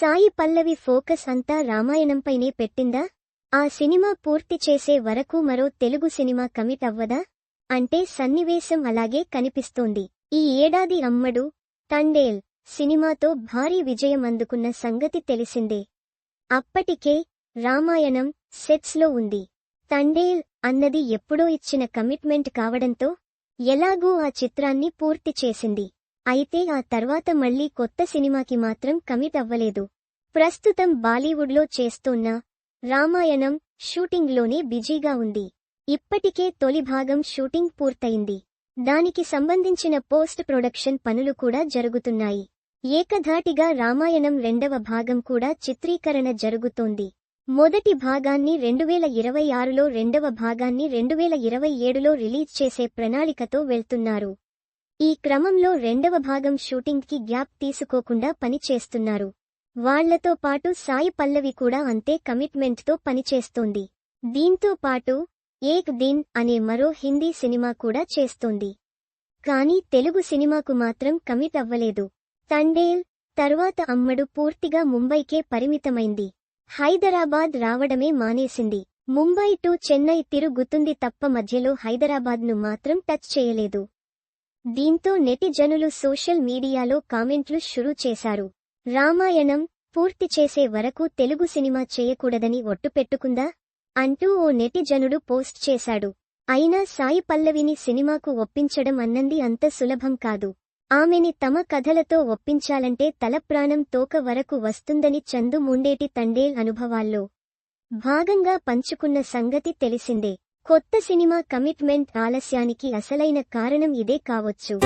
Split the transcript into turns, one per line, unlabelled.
Sai Pallavi focus అంతా రామాయణంపైనే పెట్టిందా? ఆ సినిమా పూర్తి చేసే వరకు మరో తెలుగు సినిమా కమిట్ అవ్వదా? అంటే సన్నివేశం అలాగే కనిపిస్తోంది. ఈ ఏడాది అమ్మడు తండేల్ సినిమాతో భారీ విజయం అందుకున్న సంగతి తెలిసిందే. అప్పటికే రామాయణం సెట్స్లో ఉంది. తండేల్ అన్నది ఎప్పుడో ఇచ్చిన కమిట్మెంట్ కావడంతో ఎలాగూ ఆ చిత్రాన్ని పూర్తి చేసింది. అయితే ఆ తర్వాత మళ్ళీ కొత్త సినిమాకి మాత్రం కమిట్ అవ్వలేదు. ప్రస్తుతం బాలీవుడ్లో చేస్తోన్న రామాయణం షూటింగ్లోనే బిజీగా ఉంది. ఇప్పటికే తొలి భాగం షూటింగ్ పూర్తయింది. దానికి సంబంధించిన పోస్ట్ ప్రొడక్షన్ పనులు కూడా జరుగుతున్నాయి. ఏకధాటిగా రామాయణం రెండవ భాగం కూడా చిత్రీకరణ జరుగుతోంది. మొదటి భాగాన్ని రెండువేల ఇరవై ఆరులో రెండవ భాగాన్ని రెండువేల ఇరవై ఏడులో రిలీజ్ చేసే ప్రణాళికతో వెళ్తున్నారు. ఈ క్రమంలో రెండవ భాగం షూటింగ్కి గ్యాప్ తీసుకోకుండా పనిచేస్తున్నారు. వాళ్ళతో పాటు సాయి పల్లవి కూడా అంతే కమిట్మెంట్తో పనిచేస్తోంది. దీంతో పాటు ఏక్ దిన్ అనే మరో హిందీ సినిమా కూడా చేస్తోంది. కానీ తెలుగు సినిమాకు మాత్రం కమిట్ అవ్వలేదు. తండేల్ తర్వాత అమ్మడు పూర్తిగా ముంబైకే పరిమితమైంది. హైదరాబాద్ రావడమే మానేసింది. ముంబై టు చెన్నై తిరుగుతుంది తప్ప మధ్యలో హైదరాబాద్ను మాత్రం టచ్ చేయలేదు. దీంతో నెటిజనులు సోషల్ మీడియాలో కామెంట్లు షురూ చేశారు. రామాయణం పూర్తి చేసే వరకు తెలుగు సినిమా చేయకూడదని ఒట్టు పెట్టుకుందా? అంటూ ఓ నెటిజనుడు పోస్ట్ చేశాడు. అయినా సాయి పల్లవిని సినిమాకు ఒప్పించడం అన్నంది అంత సులభం కాదు. ఆమెని తమ కథలతో ఒప్పించాలంటే తలప్రాణం తోక వరకు వస్తుందని చందు ముండేటి తండేల్ అనుభవాల్లో. భాగంగా పంచుకున్న సంగతి తెలిసిందే. కొత్త సినిమా కమిట్మెంట్ ఆలస్యానికి అసలైన కారణం ఇదే కావచ్చు.